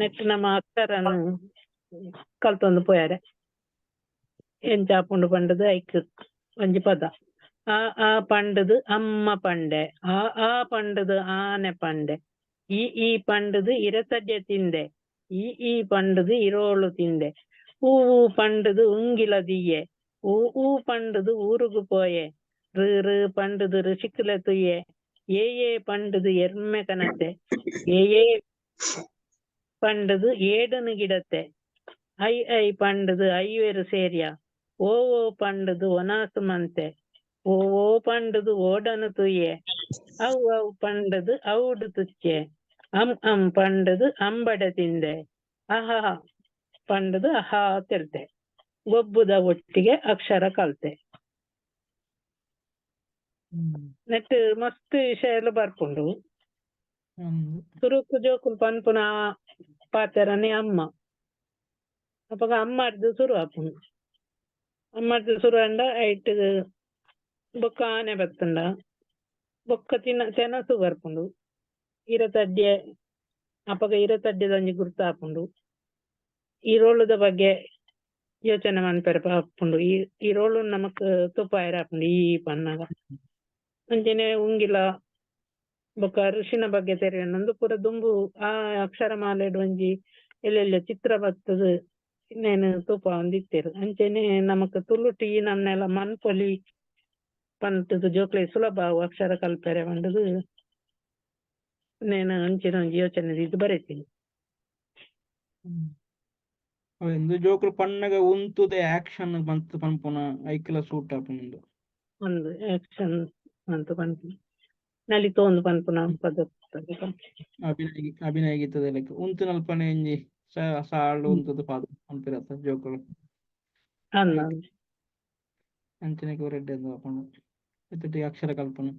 Next ನಮ್ಮ ಅಕ್ಕರನ್ನು ಕಲ್ತೊಂದು ಪೋಯಾರೆ. ಎಂಚ ಆಪುಂಡು ಪಂಡದು? ಐಕ್. ಒಂಜಿ ಪದ. ಆ ಆ ಪಂಡದು ಅಮ್ಮ ಪಂಡೆ. ಆ ಆ ಪಂಡದು ಆನೆ ಪಂಡೆ. ಈ ಈ ಪಂಡದು ಇರತಡ್ಡೆ ತಿಂದೆ. ಈ ಈ ಪಂಡದು ಇರೋಳು ತಿಂದೆ. ಊ ಊ ಪಂಡದು ಉಂಗಿಲ ದಿಯೆ. ಊ ಊ ಪಂಡದು ಊರುಗು ಪೋಯೆ. ರು ರು ಪಂಡದು ಋಷಿಕುಲ ತುಯ್ಯೆ ಏ ಏ ಪಂಡದು ಎರ್ಮೆ ಕನತೆ ಏ ಏ ಪಂಡದು ಏಡನು ಗಿಡತೆ ಐ ಐ ಪಂಡದು ಐವೇರು ಸೇರ್ಯ ಓ ಓ ಪಂಡದು ಒನಾಸು ಮಂತೆ ಓ ಓ ಪಂಡದು ಓಡನು ತುಯ್ಯೆ ಔ ಅವು ಪಂಡದು ಔಡು ತುಚ್ಚೆ ಅಂ ಅಂ ಪಂಡದು ಅಂಬಡ ತಿಂದೆ ಅಹಹ ಪಂಡದು ಅಹಾ ತಿರ್ದೆ ಗೊಬ್ಬುದ ಒಟ್ಟಿಗೆ ಅಕ್ಷರ ಕಲ್ತೆ ನೆಟ್ ಮಸ್ತ್ ವಿಷಯ ಎಲ್ಲ ಬರ್ಕೊಂಡು ಸುರುಕು ಜೋಕುಲು ಪನ್ಪುನ ಪಾತೆರನೆ ಅಮ್ಮ. ಅಪಗ ಅಮ್ಮಡ್ದು ಸುರು ಆಪುಂಡು ಅಮ್ಮಡ್ದು ಸುರು ಆಂಡ ಐಟ್ ಬೊಕ್ಕ ಆನೆ ಬತ್ತುಂಡ ಬೊಕ್ಕ ತಿನ ತೆನಸು ಬರ್ಪುಂಡು. ಇರತಡ್ಡೆ ಅಪ್ಪಗ ಇರತಡ್ಡೆ ಒಂಜಿ ಗುರ್ತ ಆಪುಂಡು ಈರೋಳುದ ಬಗ್ಗೆ ಯೋಚನೆ ಮನ್ಪೆರ ಆಪುಂಡು ಈ ಈರೋಳು ನಮಕ್ ತುಪ್ಪಾಯರ ಆಪುಂಡು ಈ ಪನ್ನಗ ಅಂಚನೆ ಉಂಗಿಲ ಬೊಕ ಋಷಿನ ಬಗ್ಗೆ ತೆರೆಯನೊಂದು ಪೂರ ದುಂಬು ಆ ಅಕ್ಷರಮಾಲೆಡ್ ಒಂಜಿ ಎಲ್ಲೆಲ್ಲೆ ಚಿತ್ರ ಬತ್ತದ ಇನ್ನೇನು ತೂಪ ಒಂದಿತ್ತೆರ್ ಅಂಚೆನೆ ನಮಕ್ ತುಳುಟು ನನ್ನೆಲ ನಮ್ನೆಲ ಮನ್ಪೊಲಿ ಪಂತದು ಜೋಕ್ಲೆ ಸುಲಭ ಆವು ಅಕ್ಷರ ಕಲ್ಪೆರೆ ಪಂಡದು నేను ಅಂಚಿನ ಒಂಜಿ ಯೋಚನೆ ಇದು ಬರೆತೀನಿ. ಹ್ಮ್. ಅವೆಂದು ಪಣ್ಣಗ ಉಂತುದೆ ಆಕ್ಷನ್ ಬಂತು ಪನ್ಪುನ ಐಕಲ ಸೂಟ್ ಆಪುಂಡು ಒಂದು ಆಕ್ಷನ್ ಅಂತ ಪನ್ಪು ನಲಿತೋಂದು ಪನ್ಪುನ ಪದ ಅಭಿನಯ ಅಭಿನಯ ಗೀತದ ಲೆಕ್ಕ. ಉಂತು ನಲ್ಪನೆ ಒಂಜಿ ಸಾ- ಸಾಲು ಹ್ಮ್. ಉಂತುದು ಪಾದ ಪನ್ಪಿರತ್ತ ಜೋಕುಲು ಅನ್ನ ಅಂಚನೆಗೆ ರೆಡ್ಡಿ ಅಂದು ಆಪುಂಡು ಇತ್ತಟಿ ಅಕ್ಷರ ಕಲ್ಪನೆ.